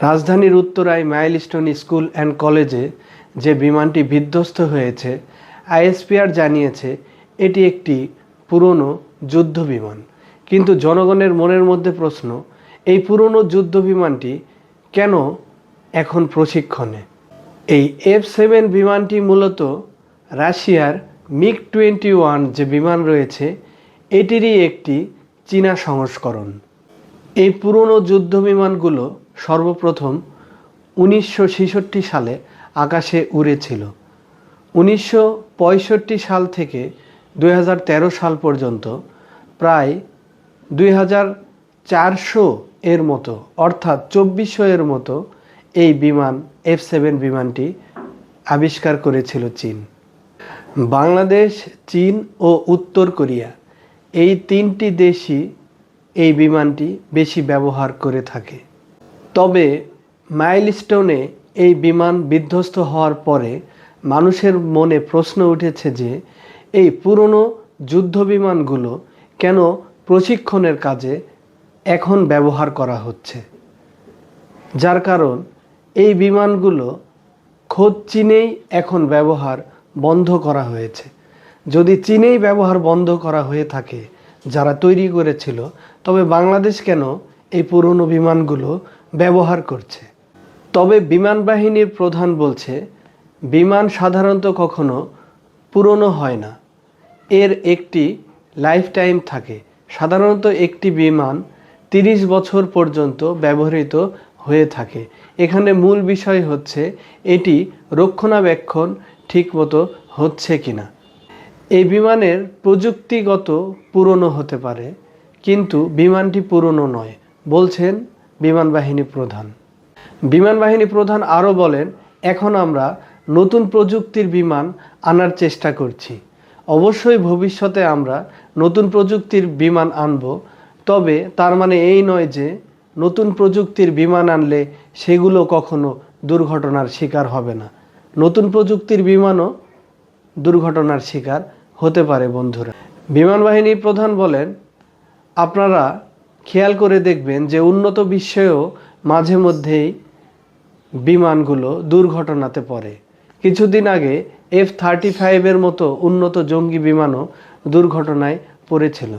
রাজধানীর উত্তরায় milestone school and কলেজে যে বিমানটি বিধ্বস্ত হয়েছে, আইএসপিআর জানিয়েছে, এটি একটি পুরনো যুদ্ধ বিমান। কিন্তু জনগণের মনের মধ্যে প্রশ্ন, এই পুরনো যুদ্ধ বিমানটি কেন এখন প্রশিক্ষণে? এই এফ সেভেন বিমানটি মূলত রাশিয়ার মিগ টোয়েন্টি ওয়ান যে বিমান রয়েছে, এটিরই একটি চীনা সংস্করণ। এই পুরনো যুদ্ধ বিমানগুলো সর্বপ্রথম উনিশশো ছেষট্টি সালে আকাশে উড়েছিল উনিশশো পঁয়ষট্টি সাল থেকে দুই হাজার তেরো সাল পর্যন্ত প্রায় দুই চারশো এর মতো, অর্থাৎ চব্বিশশো এর মতো এই বিমান, এফ সেভেন বিমানটি আবিষ্কার করেছিল চীন। বাংলাদেশ, চীন ও উত্তর কোরিয়া এই তিনটি দেশই এই বিমানটি বেশি ব্যবহার করে থাকে। তবে মাইলস্টোনে এই বিমান বিধ্বস্ত হওয়ার পরে মানুষের মনে প্রশ্ন উঠেছে যে, এই পুরনো যুদ্ধ বিমানগুলো কেন প্রশিক্ষণের কাজে এখন ব্যবহার করা হচ্ছে? যার কারণ, এই বিমানগুলো খোদ চীনেই এখন ব্যবহার বন্ধ করা হয়েছে। যদি চীনেই ব্যবহার বন্ধ করা হয়ে থাকে, যারা তৈরি করেছিল, তবে বাংলাদেশ কেন এই পুরনো বিমানগুলো ব্যবহার করছে। তবে বিমান বাহিনীর প্রধান বলছে, বিমান সাধারণত কখনো পুরনো হয় না। এর একটি লাইফ টাইম থাকে। সাধারণত একটি বিমান তিরিশ বছর পর্যন্ত ব্যবহৃত হয়ে থাকে। এখানে মূল বিষয় হচ্ছে, এটি রক্ষণাবেক্ষণ ঠিকমতো হচ্ছে কিনা। এই বিমানের প্রযুক্তিগত পুরনো হতে পারে, কিন্তু বিমানটি পুরনো নয়, বলছেন বিমান বাহিনী প্রধান। বিমান বাহিনী প্রধান আরও বলেন, এখন আমরা নতুন প্রযুক্তির বিমান আনার চেষ্টা করছি। অবশ্যই ভবিষ্যতে আমরা নতুন প্রযুক্তির বিমান আনব, তবে তার মানে এই নয় যে নতুন প্রযুক্তির বিমান আনলে সেগুলো কখনো দুর্ঘটনার শিকার হবে না। নতুন প্রযুক্তির বিমানও দুর্ঘটনার শিকার হতে পারে, বন্ধুরা। বিমান বাহিনী প্রধান বলেন, আপনারা খেয়াল করে দেখবেন যে উন্নত বিশ্বেও মাঝে মধ্যেই বিমানগুলো দুর্ঘটনাতে পড়ে। কিছুদিন আগে এফ থার্টি ফাইভের মতো উন্নত জঙ্গি বিমানও দুর্ঘটনায় পড়েছিল।